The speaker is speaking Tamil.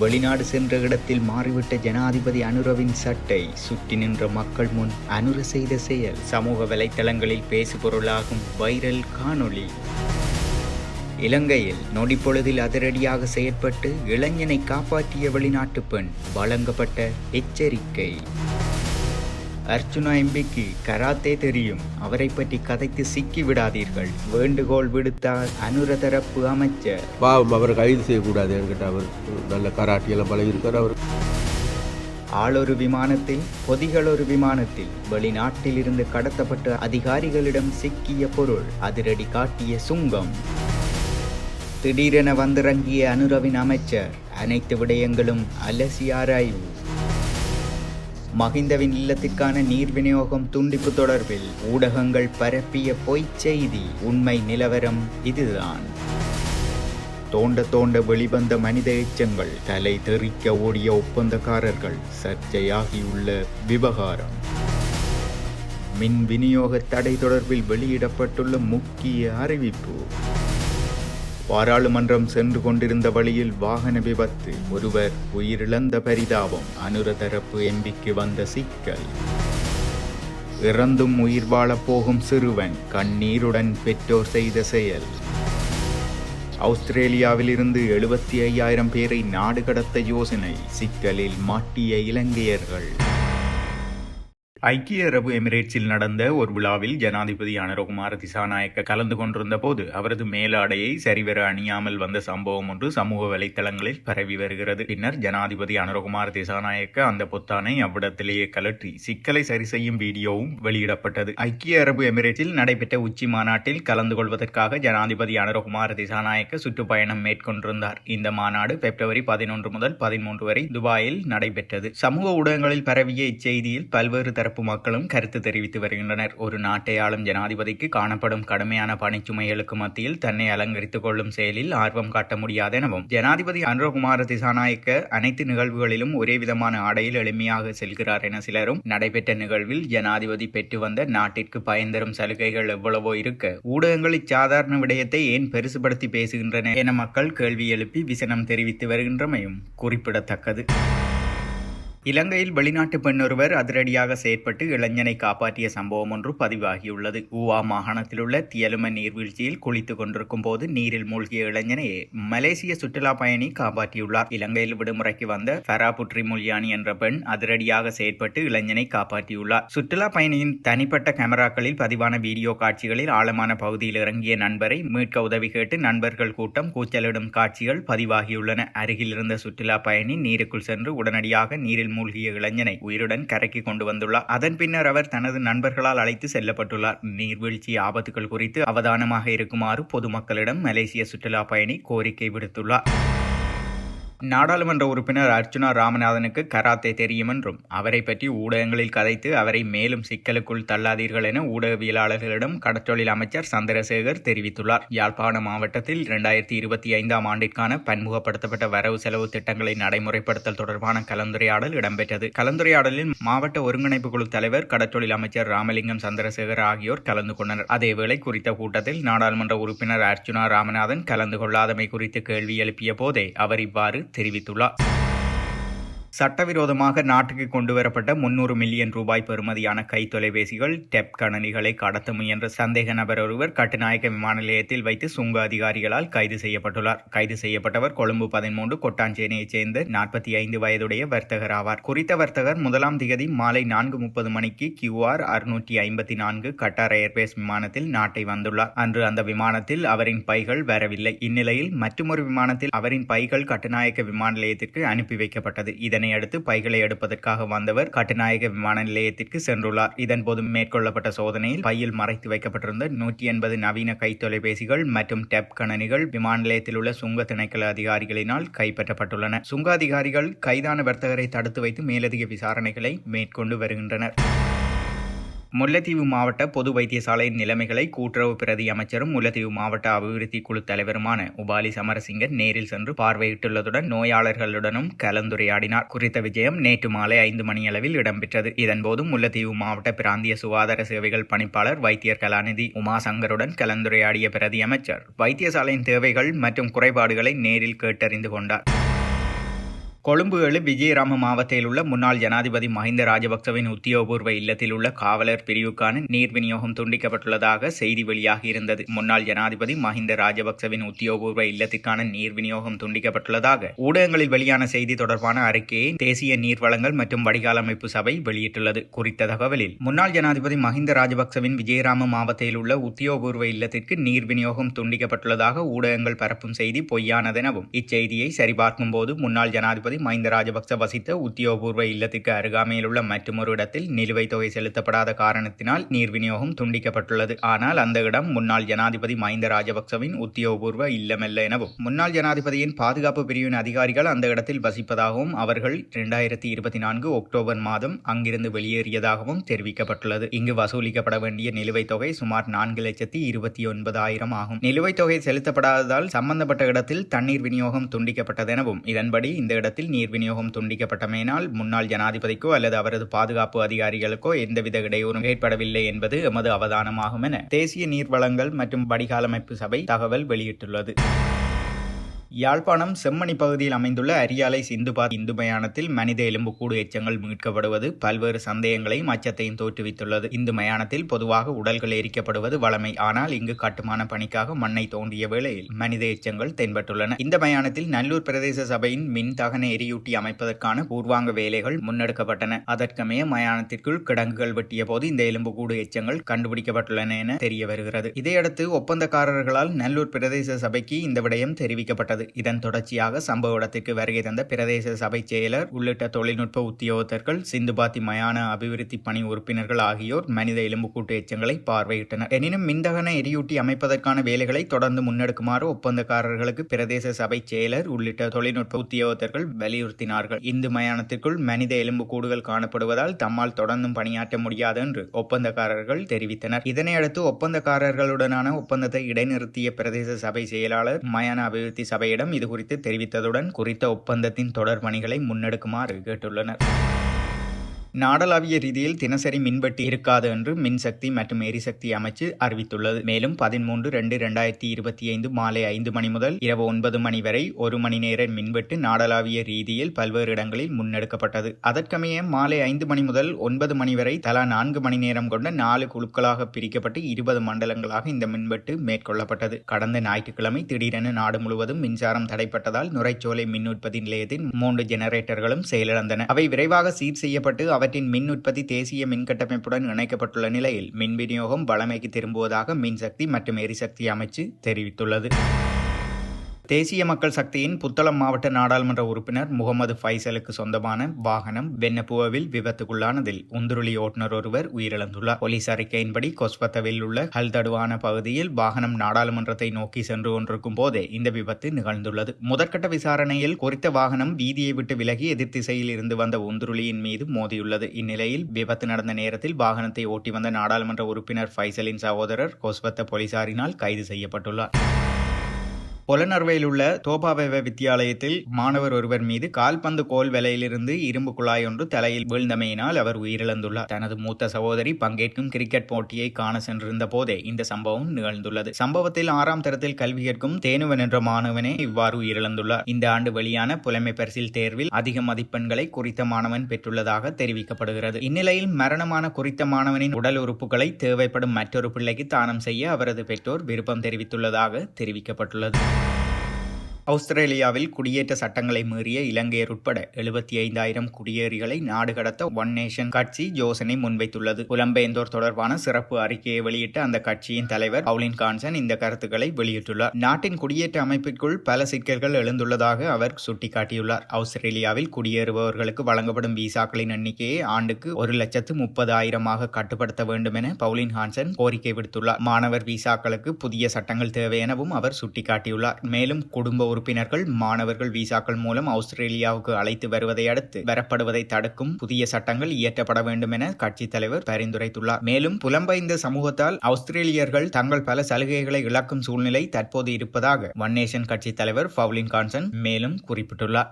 வெளிநாடு சென்ற இடத்தில் மாறிவிட்ட ஜனாதிபதி அனுரவின் சட்டை சுற்றி நின்ற மக்கள் முன் அனுர செய்த செயல் சமூக வலைத்தளங்களில் பேசுபொருளாகும் வைரல் காணொளி. இலங்கையில் நொடிப்பொழுதில் அதிரடியாக செயற்பட்டு இளைஞனை காப்பாற்றிய வெளிநாட்டு பெண் வழங்கப்பட்ட எச்சரிக்கை. அர்ச்சுனா எம்பிக்கு கராத்தே தெரியும். அவரை பற்றி கதைத்து சிக்கி விடாதீர்கள். வேண்டுகோள் விடுத்தார் அனுர தரப்பு அமைச்சர். பாவம் அவரை கைது செய்யக்கூடாது என்கிட்ட அவர். நல்ல கராட்டியெல்லாம் பழகியிருக்கார் அவர். ஆளொரு விமானத்தில் பொதிகள் ஒரு விமானத்தில் வெளிநாட்டில் இருந்து கடத்தப்பட்ட அதிகாரிகளிடம் சிக்கிய பொருள் அதிரடி காட்டிய சுங்கம். திடீரென வந்திறங்கிய அனுரவின் அமைச்சர் அனைத்து விடயங்களும் அலசி ஆராய்வு. மகிந்தவின் இல்லத்திற்கான நீர் விநியோகம் துண்டிப்பு தொடர்பில் ஊடகங்கள் பரப்பிய பொய்ச் செய்தி. உண்மை நிலவரம் இதுதான். தோண்ட தோண்ட வெளிவந்த மனித எச்சங்கள் தலை தெறிக்க ஓடிய ஒப்பந்தக்காரர்கள் சர்ச்சையாகியுள்ள விவகாரம். மின் விநியோக தடை தொடர்பில் வெளியிடப்பட்டுள்ள முக்கிய அறிவிப்பு. பாராளுமன்றம் சென்று கொண்டிருந்த வழியில் வாகன விபத்து. ஒருவர் உயிரிழந்த பரிதாபம். அனுர தரப்பு எம்பிக்கு வந்த சிக்கல். இறந்தும் உயிர் வாழப் போகும் சிறுவன் கண்ணீருடன் பெற்றோர் செய்த செயல். ஆஸ்திரேலியாவிலிருந்து எழுபத்தி ஐயாயிரம் பேரை நாடு கடத்த யோசனை. சிக்கலில் மாட்டிய இலங்கையர்கள். ஐக்கிய அரபு எமிரேட்ஸில் நடந்த ஒரு விழாவில் ஜனாதிபதி அனுரகுமார திசாநாயக்க கலந்து கொண்டிருந்த போது அவரது மேலாடையை சரிவர அணியாமல் வந்த சம்பவம் ஒன்று சமூக வலைத்தளங்களில் பரவி வருகிறது. பின்னர் ஜனாதிபதி அனுரகுமார திசாநாயக்க அந்த பொத்தானை அவ்விடத்திலேயே கலற்றி சிக்கலை சரி செய்யும் வீடியோவும் வெளியிடப்பட்டது. ஐக்கிய அரபு எமிரேட்ஸில் நடைபெற்ற உச்சி மாநாட்டில் கலந்து கொள்வதற்காக ஜனாதிபதி அனுரகுமார திசாநாயக்க சுற்றுப்பயணம் மேற்கொண்டிருந்தார். இந்த மாநாடு பிப்ரவரி பதினொன்று முதல் பதிமூன்று வரை துபாயில் நடைபெற்றது. சமூக ஊடகங்களில் பரவிய இச்செய்தியில் பல்வேறு தரப்பு மக்களும் கருத்து தெரிவித்து வருகின்றனர். ஒரு நாட்டை ஆளும் ஜனாதிபதிக்கு காணப்படும் கடுமையான பணிச்சுமைகளுக்கு மத்தியில் தன்னை அலங்கரித்துக் கொள்ளும் செயலில் ஆர்வம் காட்ட முடியாது எனவும் ஜனாதிபதி அனுரகுமார திசாநாயக்க அனைத்து நிகழ்வுகளிலும் ஒரே விதமான ஆடையில் எளிமையாக செல்கிறார் என சிலரும் நடைபெற்ற நிகழ்வில் ஜனாதிபதி பெற்று வந்த நாட்டிற்கு பயன்தரும் சலுகைகள் எவ்வளவோ இருக்க ஊடகங்கள் இச்சாதாரண விடயத்தை ஏன் பெருசுபடுத்தி பேசுகின்றன என மக்கள் கேள்வி எழுப்பி விசனம் தெரிவித்து வருகின்றமையும் குறிப்பிடத்தக்கது. இலங்கையில் வெளிநாட்டு பெண்ணொருவர் அதிரடியாக செயற்பட்டு இளைஞனை காப்பாற்றிய சம்பவம் ஒன்று பதிவாகியுள்ளது. ஊவா மாகாணத்தில் உள்ள தியலும நீர்வீழ்ச்சியில் குளித்துக் கொண்டிருக்கும் போது நீரில் மூழ்கிய இளைஞனை மலேசிய சுற்றுலா பயணி காப்பாற்றியுள்ளார். இலங்கையில் விடுமுறைக்கு வந்த ஃபெரா புட்ரி முல்யானி என்ற பெண் அதிரடியாக செயற்பட்டு இளைஞனை காப்பாற்றியுள்ளார். சுற்றுலா பயணியின் தனிப்பட்ட கேமராக்களில் பதிவான வீடியோ காட்சிகளில் ஆழமான பகுதியில் இறங்கிய நண்பரை மீட்க உதவி கேட்டு நண்பர்கள் கூட்டம் கூச்சலிடும் காட்சிகள் பதிவாகியுள்ளன. அருகில் இருந்த சுற்றுலா பயணி நீருக்குள் சென்று உடனடியாக நீரில் மூழ்கிய இளைஞனை உயிருடன் கரைக்கு கொண்டு வந்துள்ளார். அதன் பின்னர் அவர் தனது நண்பர்களால் அழைத்து செல்லப்பட்டுள்ளார். நீர்வீழ்ச்சி ஆபத்துகள் குறித்து அவதானமாக இருக்குமாறு பொதுமக்களிடம் மலேசிய சுற்றுலா பயணி கோரிக்கை விடுத்துள்ளார். நாடாளுமன்ற உறுப்பினர் அர்ச்சுனா ராமநாதனுக்கு கராத்தே தெரியும் என்றும் அவரை பற்றி ஊடகங்களில் கதைத்து அவரை மேலும் சிக்கலுக்குள் தள்ளாதீர்கள் என ஊடகவியலாளர்களிடம் கடற்றொழில் அமைச்சர் சந்திரசேகர் தெரிவித்துள்ளார். யாழ்ப்பாண மாவட்டத்தில் இரண்டாயிரத்தி இருபத்தி ஐந்தாம் ஆண்டிற்கான பன்முகப்படுத்தப்பட்ட வரவு செலவு திட்டங்களை நடைமுறைப்படுத்தல் தொடர்பான கலந்துரையாடல் இடம்பெற்றது. கலந்துரையாடலில் மாவட்ட ஒருங்கிணைப்பு குழு தலைவர் கடற்றொழில் அமைச்சர் ராமலிங்கம் சந்திரசேகர் ஆகியோர் கலந்து கொண்டனர். அதேவேளை குறித்த கூட்டத்தில் நாடாளுமன்ற உறுப்பினர் அர்ச்சுனா ராமநாதன் கலந்து கொள்ளாதமை குறித்து கேள்வி எழுப்பிய போதே அவர் இவ்வாறு தெரிவித்துள்ளார் சட்டவிரோதமாக நாட்டுக்கு கொண்டு வரப்பட்ட முன்னூறு மில்லியன் ரூபாய் பெறுமதியான கை தொலைபேசிகள் டெப் கணனிகளை கடத்த முயன்ற சந்தேக நபர் ஒருவர் கட்டுநாயக்க விமான நிலையத்தில் வைத்து சுங்க அதிகாரிகளால் கைது செய்யப்பட்டுள்ளார். கைது செய்யப்பட்டவர் கொழும்பு பதிமூன்று கொட்டாஞ்சேனையைச் சேர்ந்த நாற்பத்தி ஐந்து வயதுடைய வர்த்தகர் ஆவார். குறித்த வர்த்தகர் முதலாம் திகதி மாலை நான்கு முப்பது மணிக்கு கியூஆர் அறுநூற்றி ஐம்பத்தி நான்கு கட்டார் ஏர்பேஸ் விமானத்தில் நாட்டை வந்துள்ளார். அன்று அந்த விமானத்தில் அவரின் பைகள் வரவில்லை. இந்நிலையில் மற்றொரு விமானத்தில் அவரின் பைகள் கட்டுநாயக்க விமான நிலையத்திற்கு அனுப்பி வைக்கப்பட்டது. இதனை அடுத்து பைகளை எடுப்பதற்காக வந்தவர் கட்டுநாயக விமான நிலையத்திற்கு சென்றுள்ளார். இதன்போது மேற்கொள்ளப்பட்ட சோதனையில் பையில் மறைத்து வைக்கப்பட்டிருந்த நூற்றி எண்பது நவீன கை தொலைபேசிகள் மற்றும் டெப் கணனிகள் விமான நிலையத்தில் உள்ள சுங்க திணைக்கள அதிகாரிகளினால் கைப்பற்றப்பட்டுள்ளன. சுங்க அதிகாரிகள் கைதான வர்த்தகரை தடுத்து வைத்து மேலதிக விசாரணைகளை மேற்கொண்டு வருகின்றனர். முல்லைத்தீவு மாவட்ட பொது வைத்தியசாலையின் நிலைமைகளை கூட்டுறவு பிரதி அமைச்சரும் முல்லைத்தீவு மாவட்ட அபிவிருத்தி குழு தலைவருமான உபாலி சமரசிங்கன் நேரில் சென்று பார்வையிட்டுள்ளதுடன் நோயாளர்களுடனும் கலந்துரையாடினார். குறித்த விஜயம் நேற்று மாலை ஐந்து மணியளவில் இடம்பெற்றது. இதன்போது முல்லைத்தீவு மாவட்ட பிராந்திய சுகாதார சேவைகள் பணிப்பாளர் வைத்தியர் கலாநிதி உமாசங்கருடன் கலந்துரையாடிய பிரதி அமைச்சர் வைத்தியசாலையின் தேவைகள் மற்றும் குறைபாடுகளை நேரில் கேட்டறிந்து கொண்டார். கொழும்பு எழு விஜயராம மாவட்டத்தில் உள்ள முன்னாள் ஜனாதிபதி மஹிந்த ராஜபக்சவின் உத்தியோகபூர்வ இல்லத்தில் உள்ள காவலர் பிரிவுக்கான நீர் விநியோகம் துண்டிக்கப்பட்டுள்ளதாக செய்தி வெளியாகி இருந்தது முன்னாள் ஜனாதிபதி மஹிந்த ராஜபக்சவின் உத்தியோகபூர்வ இல்லத்திற்கான நீர் விநியோகம் துண்டிக்கப்பட்டுள்ளதாக ஊடகங்களில் வெளியான செய்தி தொடர்பான அறிக்கையை தேசிய நீர் வளங்கள் மற்றும் வடிகால் அமைப்பு சபை வெளியிட்டுள்ளது. குறித்த தகவலில் முன்னாள் ஜனாதிபதி மஹிந்த ராஜபக்சவின் விஜயராம மாவட்டத்தில் உள்ள உத்தியோகபூர்வ இல்லத்திற்கு நீர் விநியோகம் துண்டிக்கப்பட்டுள்ளதாக ஊடகங்கள் பரப்பும் செய்தி பொய்யானதெனவும் இச்செய்தியை சரிபார்க்கும் போது முன்னாள் ஜனாதிபதி மஹிந்த ராஜபக்ச வசித்த உத்தியோகபூர்வ இல்லத்திற்கு அருகாமையிலுள்ள மற்றொரு இடத்தில் நிலுவைத் தொகை செலுத்தப்படாத காரணத்தினால் நீர் விநியோகம் துண்டிக்கப்பட்டுள்ளது. ஆனால் அந்த இடம் முன்னாள் ஜனாதிபதி மஹிந்த ராஜபக்சவின் உத்தியோகபூர்வ இல்லமல்ல எனவும் முன்னாள் ஜனாதிபதியின் பாதுகாப்பு பிரிவின் அதிகாரிகள் அந்த இடத்தில் வசிப்பதாகவும் அவர்கள் இரண்டாயிரத்தி இருபத்தி நான்கு அக்டோபர் மாதம் அங்கிருந்து வெளியேறியதாகவும் தெரிவிக்கப்பட்டுள்ளது. இங்கு வசூலிக்கப்பட வேண்டிய நிலுவைத் தொகை சுமார் நான்கு லட்சத்தி இருபத்தி ஒன்பதாயிரம் ஆகும். நிலுவைத் தொகை செலுத்தப்படாததால் சம்பந்தப்பட்ட இடத்தில் தண்ணீர் விநியோகம் துண்டிக்கப்பட்டதெனவும் இதன்படி இந்த இடத்தில் நீர் விநியோகம் துண்டிக்கப்பட்டமையினால் முன்னாள் ஜனாதிபதிக்கோ அல்லது அவரது பாதுகாப்பு அதிகாரிகளுக்கோ எந்தவித இடையூறும் ஏற்படவில்லை என்பது எமது அவதானமாகும் என தேசிய நீர்வளங்கள் மற்றும் வடிகாலமைப்பு சபை தகவல் வெளியிட்டுள்ளது. யாழ்ப்பாணம் செம்மணி பகுதியில் அமைந்துள்ள அரியாலை சிந்துபாத் இந்து மயானத்தில் மனித எலும்புக்கூடு எச்சங்கள் மீட்கப்படுவது பல்வேறு சந்தேகங்களையும் அச்சத்தையும் தோற்றுவித்துள்ளது. இந்து மயானத்தில் பொதுவாக உடல்கள் எரிக்கப்படுவது வளமை ஆனால் இங்கு கட்டுமான பணிக்காக மண்ணை தோண்டிய வேளையில் மனித எச்சங்கள் தென்பட்டுள்ளன. இந்த மயானத்தில் நல்லூர் பிரதேச சபையின் மின் தகன எரியூட்டி அமைப்பதற்கான பூர்வாங்க வேலைகள் முன்னெடுக்கப்பட்டன. அதற்கமைய மயானத்திற்குள் கிடங்குகள் வெட்டிய போது இந்த எலும்புக்கூடு எச்சங்கள் கண்டுபிடிக்கப்பட்டுள்ளன என தெரிய வருகிறது இதையடுத்து ஒப்பந்தக்காரர்களால் நல்லூர் பிரதேச சபைக்கு இந்த விடயம் தெரிவிக்கப்பட்டது. இதன் தொடர்ச்சியாக சம்பவ இடத்திற்கு வருகை தந்த பிரதேச சபை செயலர் உள்ளிட்ட தொழில்நுட்ப உத்தியோகத்தர்கள் சிந்துபாத்தி மயான அபிவிருத்தி பணி உறுப்பினர்கள் ஆகியோர் மனித எலும்புக்கூட்டு எச்சங்களை பார்வையிட்டனர். எனினும் மின்தகன எரியூட்டி அமைப்பதற்கான வேலைகளை தொடர்ந்து முன்னெடுக்குமாறு ஒப்பந்தக்காரர்களுக்கு பிரதேச சபை செயலர் உள்ளிட்ட தொழில்நுட்ப உத்தியோகத்தர்கள் வலியுறுத்தினார்கள். இந்து மயானத்திற்குள் மனித எலும்புக்கூடுகள் காணப்படுவதால் தம்மால் தொடர்ந்தும் பணியாற்ற முடியாது என்று ஒப்பந்தக்காரர்கள் தெரிவித்தனர். இதனையடுத்து ஒப்பந்தக்காரர்களுடனான ஒப்பந்தத்தை இடைநிறுத்திய பிரதேச சபை செயலாளர் மயான அபிவிருத்தி சபை இது குறித்து தெரிவித்ததுடன் குறித்த ஒப்பந்தத்தின் தொடர் பணிகளை முன்னெடுக்குமாறு கேட்டுள்ளனர். நாடளாவிய ரீதியில் தினசரி மின்வெட்டு இருக்காது என்று மின்சக்தி மற்றும் எரிசக்தி அமைச்சு அறிவித்துள்ளது. மேலும் பதிமூன்று ரெண்டு ரெண்டாயிரத்தி இருபத்தி ஐந்து மாலை ஐந்து மணி முதல் இரவு ஒன்பது மணி வரை ஒரு மணி நேர மின்வெட்டு நாடளாவிய ரீதியில் பல்வேறு இடங்களில் முன்னெடுக்கப்பட்டது. அதற்கமைய மாலை ஐந்து மணி முதல் ஒன்பது மணி வரை தலா நான்கு மணி நேரம் கொண்ட நாலு குழுக்களாக பிரிக்கப்பட்டு இருபது மண்டலங்களாக இந்த மின்வெட்டு மேற்கொள்ளப்பட்டது. கடந்த ஞாயிற்றுக்கிழமை திடீரென நாடு முழுவதும் மின்சாரம் தடைப்பட்டதால் நுரைச்சோலை மின் உற்பத்தி நிலையத்தின் மூன்று ஜெனரேட்டர்களும் செயலிழந்தன. அவை விரைவாக சீர் செய்யப்பட்டு அவற்றின் மின் உற்பத்தி தேசிய மின்கட்டமைப்புடன் இணைக்கப்பட்டுள்ள நிலையில் மின் விநியோகம் வளமைக்கு திரும்புவதாக மின்சக்தி மற்றும் எரிசக்தி அமைச்சு தெரிவித்துள்ளது. தேசிய மக்கள் சக்தியின் புத்தளம் மாவட்ட நாடாளுமன்ற உறுப்பினர் முகமது ஃபைசலுக்கு சொந்தமான வாகனம் வென்னப்புவில் விபத்துக்குள்ளானதில் உந்துருளி ஓட்டுநர் ஒருவர் உயிரிழந்துள்ளார். போலீஸ் அறிக்கையின்படி கொஸ்பத்தவில் உள்ள ஹல்தடுவான பகுதியில் வாகனம் நாடாளுமன்றத்தை நோக்கி சென்று கொண்டிருக்கும் போதே இந்த விபத்து நிகழ்ந்துள்ளது. முதற்கட்ட விசாரணையில் குறித்த வாகனம் வீதியை விட்டு விலகி எதிர் திசையில் இருந்து வந்த உந்துருளியின் மீது மோதியுள்ளது. இந்நிலையில் விபத்து நடந்த நேரத்தில் வாகனத்தை ஓட்டி வந்த நாடாளுமன்ற உறுப்பினர் ஃபைசலின் சகோதரர் கொஸ்பத்த போலீசாரினால் கைது செய்யப்பட்டுள்ளார். பொலனர்வையில் உள்ள தோபாவேவ வித்தியாலயத்தில் மாணவர் ஒருவர் மீது கால்பந்து கோல் விலையிலிருந்து இரும்பு குழாய் ஒன்று தலையில் வீழ்ந்தமையினால் அவர் உயிரிழந்துள்ளார். தனது மூத்த சகோதரி பங்கேற்கும் கிரிக்கெட் போட்டியை காண சென்றிருந்த போதே இந்த சம்பவம் நிகழ்ந்துள்ளது. சம்பவத்தில் ஆறாம் தரத்தில் கல்வி கேட்கும் தேனுவன் என்ற மாணவனே இவ்வாறு உயிரிழந்துள்ளார். இந்த ஆண்டு வெளியான புலமை பரிசில் தேர்வில் அதிக மதிப்பெண்களை குறித்த மாணவன் பெற்றுள்ளதாக தெரிவிக்கப்படுகிறது. இந்நிலையில் மரணமான குறித்த மாணவனின் உடல் உறுப்புகளை தேவைப்படும் மற்றொரு பிள்ளைக்கு தானம் செய்ய அவரது பெற்றோர் விருப்பம் தெரிவித்துள்ளதாக தெரிவிக்கப்பட்டுள்ளது. அவுஸ்திரேலியாவில் குடியேற்ற சட்டங்களை மீறிய இலங்கையர் உட்பட எழுபத்தி ஐந்தாயிரம் குடியேறிகளை நாடு கடத்த ஒன் நேஷன் கட்சி யோசனை முன்வைத்துள்ளது. புலம்பெயர்ந்தோர் தொடர்பான சிறப்பு அறிக்கையை வெளியிட்ட அந்த கட்சியின் தலைவர் பவுலின் கான்சன் இந்த கருத்துக்களை வெளியிட்டுள்ளார். நாட்டின் குடியேற்ற அமைப்பிற்குள் பல சிக்கல்கள் எழுந்துள்ளதாக அவர் சுட்டிக்காட்டியுள்ளார். அவுஸ்திரேலியாவில் குடியேறுபவர்களுக்கு வழங்கப்படும் விசாக்களின் எண்ணிக்கையை ஆண்டுக்கு ஒரு லட்சத்து முப்பதாயிரமாக கட்டுப்படுத்த வேண்டும் என பவுலின் ஹான்சன் கோரிக்கை விடுத்துள்ளார். மாணவர் விசாக்களுக்கு புதிய சட்டங்கள் தேவை எனவும் அவர் சுட்டிக்காட்டியுள்ளார். மேலும் குடும்ப உறுப்பினர்கள் மாணவர்கள் விசாக்கள் மூலம் ஆஸ்திரேலியாவுக்கு அழைத்து வருவதை அடுத்து வரப்படுவதை தடுக்கும் புதிய சட்டங்கள் இயற்றப்பட வேண்டும் என கட்சித் தலைவர் பரிந்துரைத்துள்ளார். மேலும் புலம்பெயர்ந்த சமூகத்தால் ஆஸ்திரேலியர்கள் தங்கள் பல சலுகைகளை இழக்கும் சூழ்நிலை தற்போது இருப்பதாக ஒன் நேஷன் கட்சித் தலைவர் பவுலின் கான்சன் மேலும் குறிப்பிட்டுள்ளார்.